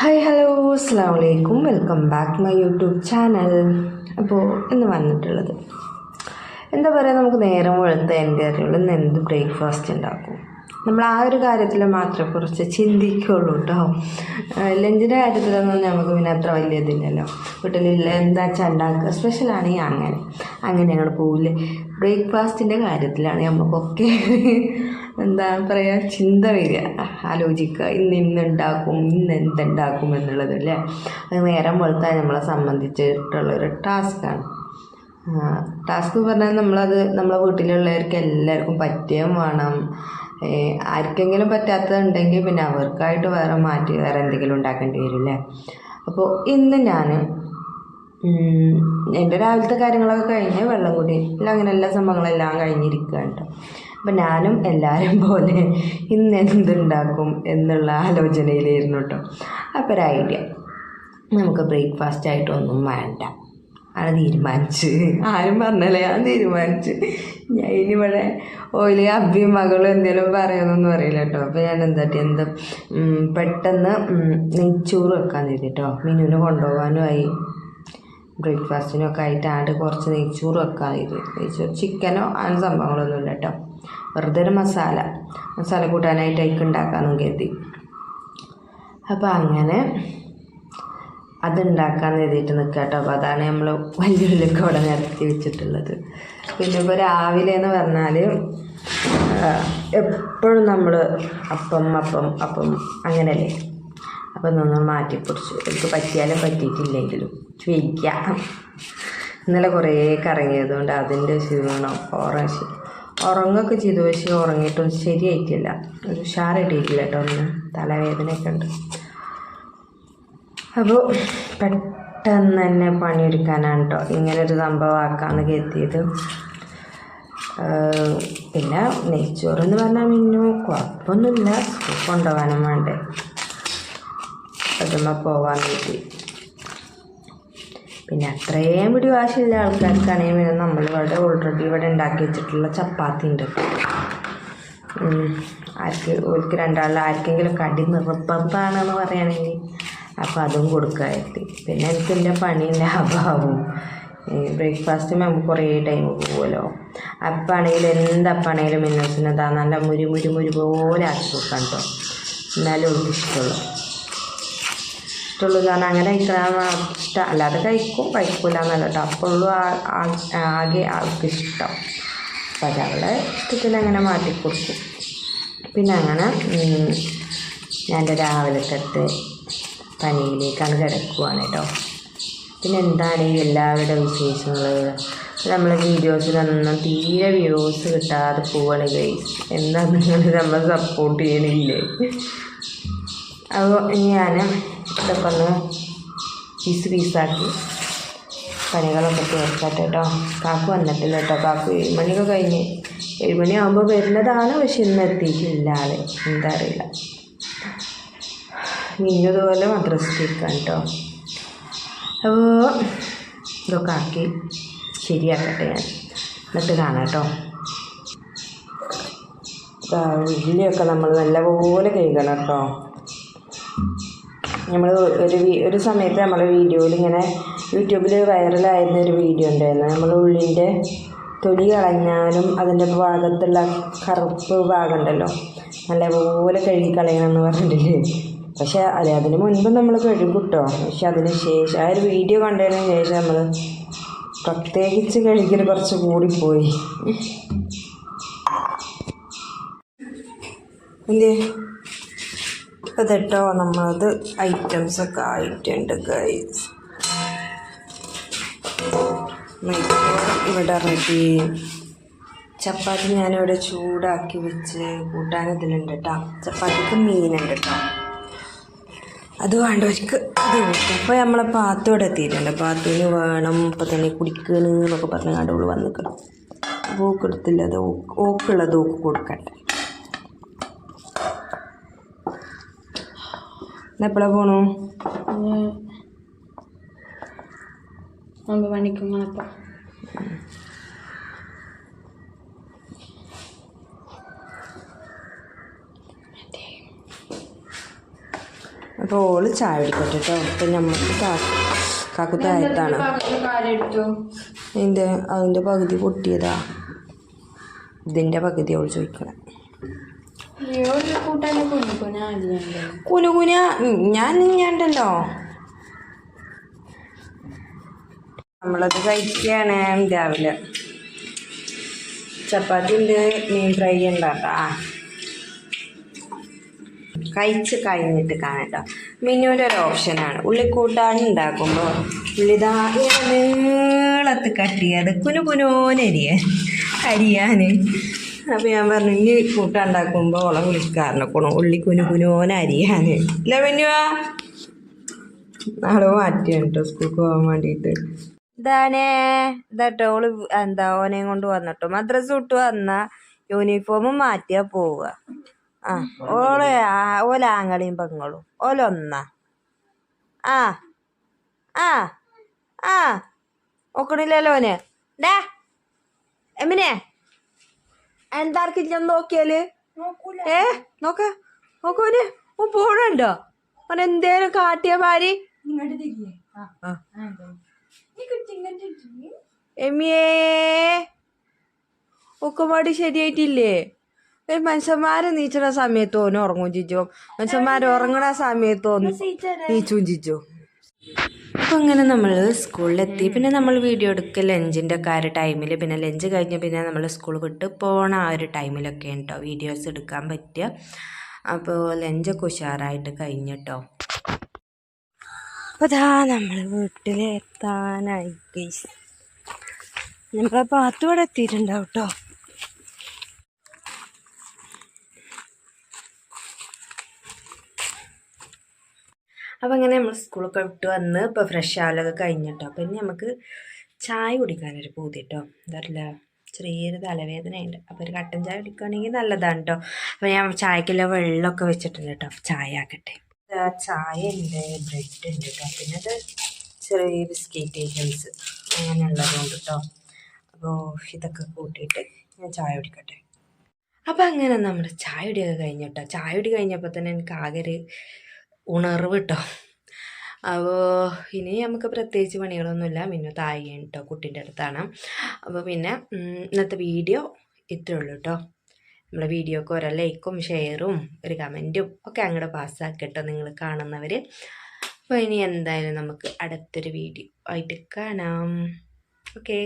Hi hello അസ്സാം വലൈക്കും welcome back my YouTube channel അപ്പോൾ ഇന്ന് വന്നിട്ടുള്ളത് എന്താ പറയുക നമുക്ക് നേരം വെളുത്ത എന്റെ അറിയുള്ളൂ ഇന്ന് എന്ത് ബ്രേക്ക്ഫാസ്റ്റ് ഉണ്ടാക്കും? നമ്മൾ ആ ഒരു കാര്യത്തിൽ മാത്രം കുറച്ച് ചിന്തിക്കുള്ളൂ കേട്ടോ ലഞ്ചിന്റെ കാര്യത്തിലൊന്നും നമുക്ക് പിന്നെ അത്ര വലിയ ഇതില്ലല്ലോ. വീട്ടിലില്ല എന്താ വെച്ചാൽ ഉണ്ടാക്കുക? സ്പെഷ്യലാണെങ്കിൽ അങ്ങനെ. അങ്ങനെ ഞങ്ങൾ പോവില്ലേ. ബ്രേക്ക്ഫാസ്റ്റിന്റെ കാര്യത്തിലാണ് നമുക്കൊക്കെ എന്താ പറയുക ചിന്ത വരിക. ആലോചിക്കുക. ഇന്ന് ഇന്നുണ്ടാക്കും ഇന്ന് എന്തുണ്ടാക്കും എന്നുള്ളത് അല്ലേ? അത് നേരം പോലത്തെ നമ്മളെ സംബന്ധിച്ചിട്ടുള്ളൊരു ടാസ്ക്കാണ് ടാസ്ക് പറഞ്ഞാൽ നമ്മളത് നമ്മളെ വീട്ടിലുള്ളവർക്ക് എല്ലാവർക്കും പറ്റുകയും വേണം. ആർക്കെങ്കിലും പറ്റാത്തതുണ്ടെങ്കിൽ പിന്നെ അവർക്കായിട്ട് വേറെ മാറ്റി വേറെ എന്തെങ്കിലും ഉണ്ടാക്കേണ്ടി വരും അല്ലേ? അപ്പോൾ ഇന്ന് ഞാൻ എന്റെ രാവിലത്തെ കാര്യങ്ങളൊക്കെ കഴിഞ്ഞ് വെള്ളം കൂടി. അങ്ങനെ എല്ലാ സംഭവങ്ങളെല്ലാം കഴിഞ്ഞിരിക്കുകയാണ് കേട്ടോ. അപ്പം ഞാനും എല്ലാവരും പോലെ ഇന്ന് എന്തുണ്ടാക്കും എന്നുള്ള ആലോചനയിലായിരുന്നു കേട്ടോ. അപ്പോൾ ഒരു ഐഡിയ നമുക്ക് ബ്രേക്ക്ഫാസ്റ്റ് ആയിട്ടൊന്നും വേണ്ട. അത് തീരുമാനിച്ച്. ആരും പറഞ്ഞല്ലേ? ഞാൻ തീരുമാനിച്ച്. ഞാൻ ഇനിവിടെ ഓയിൽ അബ്ബിയും മകളും എന്തെങ്കിലും പറയുന്നൊന്നും അറിയില്ല കേട്ടോ. അപ്പോൾ ഞാൻ എന്താ എന്താ? പെട്ടെന്ന് നെയ്ച്ചോറ് വെക്കാൻ തരും കേട്ടോ. മിനുവിന് കൊണ്ടുപോകാനുമായി ബ്രേക്ക്ഫാസ്റ്റിനൊക്കെ ആയിട്ട് ആണ്ട് കുറച്ച് നെയ്ച്ചോറ് വെക്കാൻ തരും നെയ്ച്ചോറ് ചിക്കനോ അങ്ങനെ സംഭവങ്ങളൊന്നുമില്ല കേട്ടോ. വെറുതെ ഒരു മസാല. മസാല കൂട്ടാനായിട്ട് അതിക്ക് ഉണ്ടാക്കാമെന്ന് കരുതി. അപ്പോൾ അങ്ങനെ അതുണ്ടാക്കാൻ എഴുതിയിട്ട് നിൽക്കുക കേട്ടോ അപ്പോൾ അതാണ് നമ്മൾ വലിയ അവിടെ നിരത്തി വെച്ചിട്ടുള്ളത്. പിന്നെ ഇപ്പോൾ രാവിലെ എന്ന് പറഞ്ഞാൽ എപ്പോഴും നമ്മൾ അപ്പം അപ്പം അപ്പം അങ്ങനെയല്ലേ? അപ്പം നമ്മൾ മാറ്റി കുറിച്ച് എനിക്ക് പറ്റിയാലും പറ്റിയിട്ടില്ലെങ്കിലും ചോദിക്കാം ഇന്നലെ കുറേ കറങ്ങിയതുകൊണ്ട് അതിന്റെ ക്ഷീണം. ഓറഞ്ച് ഉറങ്ങൊക്കെ ചെയ്തു. പക്ഷേ ഉറങ്ങിയിട്ടൊന്നും ശരിയായിട്ടില്ല. ഒരു ഉഷാറായിട്ടില്ല കേട്ടോ ഒന്ന്. തലവേദനയൊക്കെ ഉണ്ട്. അപ്പോൾ പെട്ടെന്ന് തന്നെ പണിയെടുക്കാനാണ് കേട്ടോ ഇങ്ങനൊരു സംഭവം ആക്കാമെന്ന് കരുതിയത് പിന്നെ നെയ്ച്ചോറെന്ന് പറഞ്ഞാൽ മിന്നു കുഴപ്പമൊന്നുമില്ല. കൊണ്ടുപോകാനും വേണ്ടേ. അതുമ്മ പോവാൻ വേണ്ടി. പിന്നെ അത്രയും പിടി വാശിയുള്ള ആൾക്കാർക്കാണെങ്കിൽ പിന്നെ നമ്മളിവിടെ ഓൾറെഡി ഇവിടെ ഉണ്ടാക്കി വെച്ചിട്ടുള്ള ചപ്പാത്തി ഉണ്ട്. ആർക്ക് ഓർക്ക് രണ്ടാളിൽ ആർക്കെങ്കിലും കടി നിർബന്ധമാണെന്ന് പറയുകയാണെങ്കിൽ അപ്പോൾ അതും കൊടുക്കായിട്ട് പിന്നെ എനിക്ക് എന്റെ പണി ലാഭമാവും ബ്രേക്ക്ഫാസ്റ്റ് നമുക്ക് കുറേ ടൈം പോകുമല്ലോ അപ്പാണെങ്കിൽ എന്തപ്പാണെങ്കിലും മിന്നസിനെന്താ നല്ല മുരി മുരി മുരി പോലെ ആക്കി വെക്കാം കേട്ടോ എന്നാലും ഒരു ഇഷ്ടമുള്ളൂ. ഇഷ്ടമുള്ളൂ കാരണം അങ്ങനെ കഴിക്കണം ഇഷ്ടം. അല്ലാതെ കഴിക്കും കഴിക്കൂല എന്നല്ല കേട്ടോ. അപ്പോഴും ആകെ ആൾക്ക് ഇഷ്ടം. അപ്പം അത് അവളെ ഇഷ്ടത്തിൽ അങ്ങനെ മാറ്റിക്കൊടുക്കും പിന്നെ അങ്ങനെ ഞാൻ എന്റെ തൊട്ട് പനിയിലേക്കാണ് കിടക്കുവാണ് കേട്ടോ. പിന്നെ എന്താണ് ഈ എല്ലാവരുടെ വിശേഷങ്ങൾ നമ്മളെ വീഡിയോസിലൊന്നും തീരെ വ്യൂസ് കിട്ടാതെ പോവാണ് ഗൈസ് എന്താ നിങ്ങൾ നമ്മളെ സപ്പോർട്ട് ചെയ്യണില്ലേ? അപ്പോൾ ഞാൻ ഇതൊക്കെ ഒന്ന് പീസ് പീസാക്കി പണികളൊക്കെ തീർക്കട്ടെ കേട്ടോ കാക്ക് വന്നിട്ടില്ല കേട്ടോ കാക്ക് ഏഴ് മണിയൊക്കെ കഴിഞ്ഞ് ഏഴ് മണിയാകുമ്പോൾ വരുന്നതാണ് പക്ഷെ ഇന്ന് എത്തിയിട്ടില്ല ആളെ. എന്താ അറിയില്ല. മിന്നതുപോലെ മദ്രസത്തേക്കാണ് കേട്ടോ അപ്പോൾ ഇതൊക്കെ ആക്കി ശരിയാക്കട്ടെ ഞാൻ. എന്നിട്ട് കാണാം കേട്ടോ ഉള്ളിയൊക്കെ നമ്മൾ നല്ലപോലെ കഴുകണം കേട്ടോ നമ്മൾ ഒരു ഒരു സമയത്ത് നമ്മളെ വീഡിയോയിൽ ഇങ്ങനെ യൂട്യൂബിൽ വൈറലായിരുന്ന ഒരു വീഡിയോ ഉണ്ടായിരുന്നു. നമ്മൾ ഉള്ളിന്റെ തൊലി കളഞ്ഞാലും അതിന്റെ ഭാഗത്തുള്ള കറുപ്പ് ഭാഗം ഉണ്ടല്ലോ നല്ലപോലെ കഴുകി കളയണം എന്ന് പറഞ്ഞിട്ടില്ലേ? പക്ഷേ അതെ അതിന് മുൻപ് നമ്മൾ കഴുകും കേട്ടോ പക്ഷെ അതിന് ശേഷം ആ ഒരു വീഡിയോ കണ്ടതിന് ശേഷം നമ്മൾ പ്രത്യേകിച്ച് കഴുകൽ കുറച്ച് കൂടിപ്പോയി. എന്തേ അതിട്ടോ നമ്മളത് ഐറ്റംസ് ഒക്കെ ആയിട്ടുണ്ട് ഗൈസ് ഇവിടെ റെഡി ചപ്പാത്തി ഞാനിവിടെ ചൂടാക്കി വെച്ച് കൂട്ടാൻ ഇതിലുണ്ട് കേട്ടോ ചപ്പാത്തിക്ക് മീനുണ്ട് കേട്ടോ അത് വേണ്ടവർക്ക് അത് കൂട്ടും. അപ്പോൾ നമ്മളെ പാത്തു ഇവിടെ എത്തിയിട്ടുണ്ട്. പാത്തുവിന് വേണം ഇപ്പം തന്നെ കുടിക്കണെന്നൊക്കെ പറഞ്ഞ് കണ്ടവൾ വന്നിക്കണം. ഓക്ക് എടുത്തില്ല അത് ഓക്ക് ഓക്കുള്ളത് ഓക്ക് കൊടുക്കട്ടെ. എപ്പോഴാണ് പോണു? ഒമ്പത് മണിക്ക് വന്നപ്പോൾ അപ്പോൾ ഓൾ ചായ കുടിക്കട്ടെ കേട്ടോ അപ്പം നമുക്ക് കാക്കു താഴത്താണ്. അതിന്റെ അതിന്റെ പകുതി പൊട്ടിയതാ. ഇതിന്റെ പകുതി അവൾ ചോദിക്കണം കുനുകുന ഞാൻ ഞാണ്ടല്ലോ നമ്മളത് കഴിക്കുകയാണ് രാവിലെ. ചപ്പാത്തി ഉണ്ട് മീൻ ഫ്രൈ ഉണ്ടാക്കാം ആ. കഴിച്ച് കഴിഞ്ഞിട്ട് കാണട്ടോ മിനുവിന്റെ ഒരു ഓപ്ഷനാണ്. ഉള്ളിക്കൂട്ടാൻ ഉണ്ടാക്കുമ്പോൾ ഉള്ളിതാ നീളത്ത് കട്ടിയത് കുനു കുനോനരിയാൻ അരിയാൻ അപ്പോൾ ഞാൻ പറഞ്ഞു ഇനി കൂട്ടാൻ ഉണ്ടാക്കുമ്പോൾ ഓളെ കുണ ഉള്ളി കുനു കുനോന അരിയാൻ ഇല്ല പിന്നുവാ നാളെ മാറ്റിയാണ് കേട്ടോ സ്കൂൾക്ക് പോകാൻ വേണ്ടിയിട്ട് ഇതാണേ ഇതാട്ടോ ഓൾ എന്താ ഓനെയും കൊണ്ട് വന്നിട്ടോ മദ്രസ് വിട്ട് വന്ന യൂണിഫോം മാറ്റിയാ പോവുക. ആ ഓൾ ഓല ആങ്ങളിയും പെങ്ങളും. ഓലൊന്നാ ആ ആ ആ. ഓക്കണില്ലല്ലോ ഓനെ. ഡാ എമിനെ. എന്താർക്കില്ലെന്ന് നോക്കിയാൽ? ഏ നോക്ക നോക്കോന് ഓ പോണുണ്ടോ? അവൻ എന്തേലും കാട്ടിയ തിരിയേ. എമ്മിയേ. ഒക്കെപാടി ശരിയായിട്ടില്ലേ? ഒരു മനുഷ്യന്മാര് നീച്ചണ സമയത്ത് ഓന് ഉറങ്ങും ചിച്ചോ മനുഷ്യന്മാര് ഉറങ്ങണ സമയത്ത് ഓന് നീച്ചും ചിച്ചോ അപ്പം അങ്ങനെ നമ്മൾ സ്കൂളിലെത്തി. പിന്നെ നമ്മൾ വീഡിയോ എടുക്കുക ലഞ്ചിന്റെ ഒക്കെ ആ ഒരു ടൈമിൽ പിന്നെ ലഞ്ച് കഴിഞ്ഞ് പിന്നെ നമ്മൾ സ്കൂൾ വിട്ട് പോണ ആ ഒരു ടൈമിലൊക്കെ കേട്ടോ വീഡിയോസ് എടുക്കാൻ പറ്റുക അപ്പോൾ ലഞ്ചൊക്കെ ഉഷാറായിട്ട് കഴിഞ്ഞിട്ടോ. അപ്പോൾ അതാ നമ്മൾ വീട്ടിലെത്താനായി നമ്മളെ പാത്തു ഇവിടെ എത്തിയിട്ടുണ്ടാവും കേട്ടോ അപ്പം അങ്ങനെ നമ്മൾ സ്കൂളൊക്കെ വിട്ട് വന്ന് ഇപ്പോൾ ഫ്രഷ് ആവലൊക്കെ കഴിഞ്ഞിട്ടോ. അപ്പം ഇനി നമുക്ക് ചായ കുടിക്കാനൊരു പൂതി കേട്ടോ എന്തറില്ല ചെറിയൊരു തലവേദനയുണ്ട്. അപ്പോൾ ഒരു കട്ടൻ ചായ കുടിക്കുകയാണെങ്കിൽ നല്ലതാണ് കേട്ടോ അപ്പോൾ ഞാൻ ചായക്കുള്ള വെള്ളമൊക്കെ വെച്ചിട്ടുണ്ട് കേട്ടോ. ചായ ആക്കട്ടെ. ചായ ഉണ്ട് ബ്രെഡ് ഉണ്ട് കേട്ടോ. പിന്നെ അത് ചെറിയ ബിസ്ക്കറ്റ് ഐറ്റംസ് അങ്ങനെയുള്ളതുകൊണ്ട് കേട്ടോ. അപ്പോൾ ഇതൊക്കെ കൂട്ടിയിട്ട് ഞാൻ ചായ കുടിക്കട്ടെ. അപ്പം അങ്ങനെ നമ്മുടെ ചായ കുടിയൊക്കെ കഴിഞ്ഞിട്ടോ ചായ കുടി കഴിഞ്ഞപ്പോൾ തന്നെ എനിക്ക് ആകെ ഒരു ഉണർവ് കേട്ടോ അപ്പോൾ ഇനി നമുക്ക് പ്രത്യേകിച്ച് പണികളൊന്നുമില്ല. മിന്നു താഴെയാണ് കേട്ടോ കുട്ടീന്റെ അടുത്താണ്. അപ്പോൾ പിന്നെ ഇന്നത്തെ വീഡിയോ ഇത്രേ ഉള്ളൂ കേട്ടോ നമ്മളെ വീഡിയോക്ക് ഓരോ ലൈക്കും ഷെയറും ഒരു കമന്റും ഒക്കെ അങ്ങോട്ട് പാസ്സാക്കട്ടോ നിങ്ങൾ കാണുന്നവർ അപ്പോൾ ഇനി എന്തായാലും നമുക്ക് അടുത്തൊരു വീഡിയോ ആയിട്ട് കാണാം. ഓക്കേ.